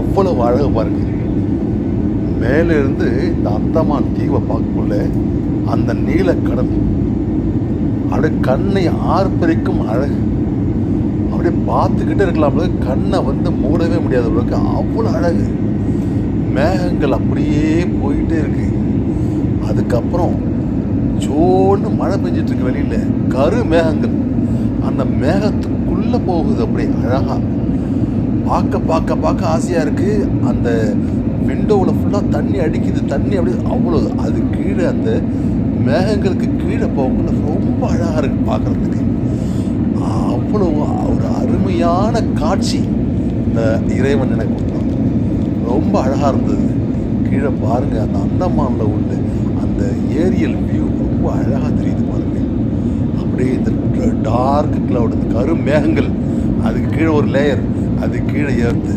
எவ்வளவு அழகு பாருங்க. மேலேருந்து இந்த அந்தமான் தீவை பார்க்கக்குள்ள அந்த நீல கடல் அப்படியே கண்ணை ஆர்ப்பரிக்கும் அழகு. அப்படியே பார்த்துக்கிட்டே இருக்கலாம்ல கண்ணை வந்து மூடவே முடியாத அளவுக்கு அவ்வளோ அழகு. மேகங்கள் அப்படியே போயிட்டே இருக்கு. அதுக்கப்புறம் ஜோன்னு மழை பெஞ்சிட்ருக்கு வெளியில். கரு மேகங்கள். அந்த மேகத்துக்குள்ளே போகுது அப்படியே அழகாக பார்க்க பார்க்க பார்க்க ஆசையாக இருக்குது அந்த விண்டோவில் ஃபுல்லாக தண்ணி அடிக்குது. தண்ணி அப்படியே அவ்வளோ அது கீழே அந்த மேகங்களுக்கு கீழே போகக்குள்ள ரொம்ப அழகாக இருக்குது பார்க்குறதுக்கு. அவ்வளோ ஒரு அருமையான காட்சி இந்த இறைவன் எனக்கு கொடுத்தான். ரொம்ப அழகாக இருந்தது. கீழே பாருங்கள் அந்த அந்தமானில் உள்ள அந்த ஏரியல் வியூ ரொம்ப அழகாக தெரியுது பாருங்கள் அப்படியே இந்த டார்க் கிளவுட் இந்த கரும் மேகங்கள் அதுக்கு கீழே ஒரு லேயர் அது கீழே ஏற்று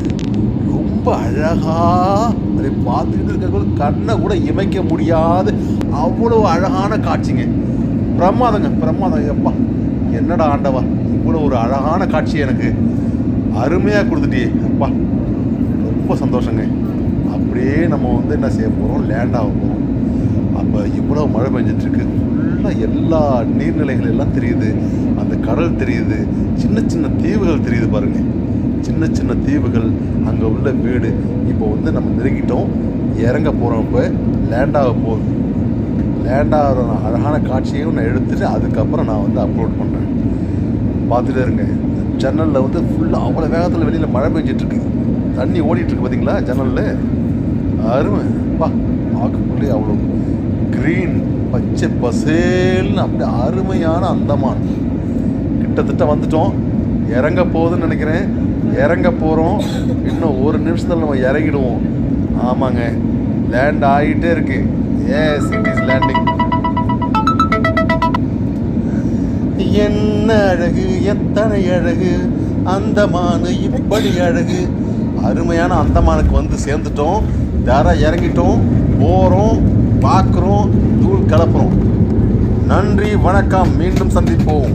ரொம்ப அழகா அதை பார்த்துக்கிட்டு இருக்கிற கண்ணை கூட இமைக்க முடியாது. அவ்வளோ அழகான காட்சிங்க. பிரமாதங்க பிரமாதம். எப்பா என்னடா ஆண்டவா இவ்வளோ ஒரு அழகான காட்சி எனக்கு. அருமையாக கொடுத்துட்டியே அப்பா. ரொம்ப சந்தோஷங்க. அப்படியே நம்ம வந்து என்ன செய்ய போகிறோம் லேண்ட் ஆக போகிறோம் அப்போ இவ்வளோ மழை பெஞ்சிட்ருக்கு ஃபுல்லாக எல்லா நீர்நிலைகள் எல்லாம் தெரியுது. அந்த கடல் தெரியுது. சின்ன சின்ன தீவுகள் தெரியுது பாருங்கள் சின்ன சின்ன தீவுகள் அங்கே உள்ள வீடு. இப்போ வந்து நம்ம நெருங்கிட்டோம். இறங்க போகிறோம் இப்போ. லேண்டாக போகுது. லேண்டாகிற அழகான காட்சியையும் நான் எடுத்துகிட்டு அதுக்கப்புறம் நான் வந்து அப்லோட் பண்ணுறேன் பார்த்துட்டே இருங்க. ஜன்னலில் வந்து ஃபுல்லாக அவ்வளோ வேகத்தில் வெளியில் மழை பெஞ்சிட்ருக்கு தண்ணி ஓடிட்டுருக்கு பார்த்தீங்களா ஜன்னலில். அருமை. பா பார்க்கக்குள்ளே அவ்வளோ. க்ரீன் பச்சை பசேல்னு அப்படியே அருமையான அந்தமான். கிட்டத்தட்ட வந்துட்டோம். இறங்க போகுதுன்னு நினைக்கிறேன். இறங்க போகிறோம் இன்னும் ஒரு நிமிஷத்தில் நம்ம இறங்கிடுவோம். ஆமாங்க. லேண்ட் ஆகிட்டே இருக்கு. ஏ இட் இஸ் லேண்டிங் என்ன அழகு எத்தனை அழகு. அந்தமானு இப்படி அழகு. அருமையான அந்தமானுக்கு வந்து சேர்ந்துட்டோம். தர இறங்கிட்டோம். போகிறோம் பார்க்குறோம் தூள் கலப்புறோம். நன்றி வணக்கம். மீண்டும் சந்திப்போம்.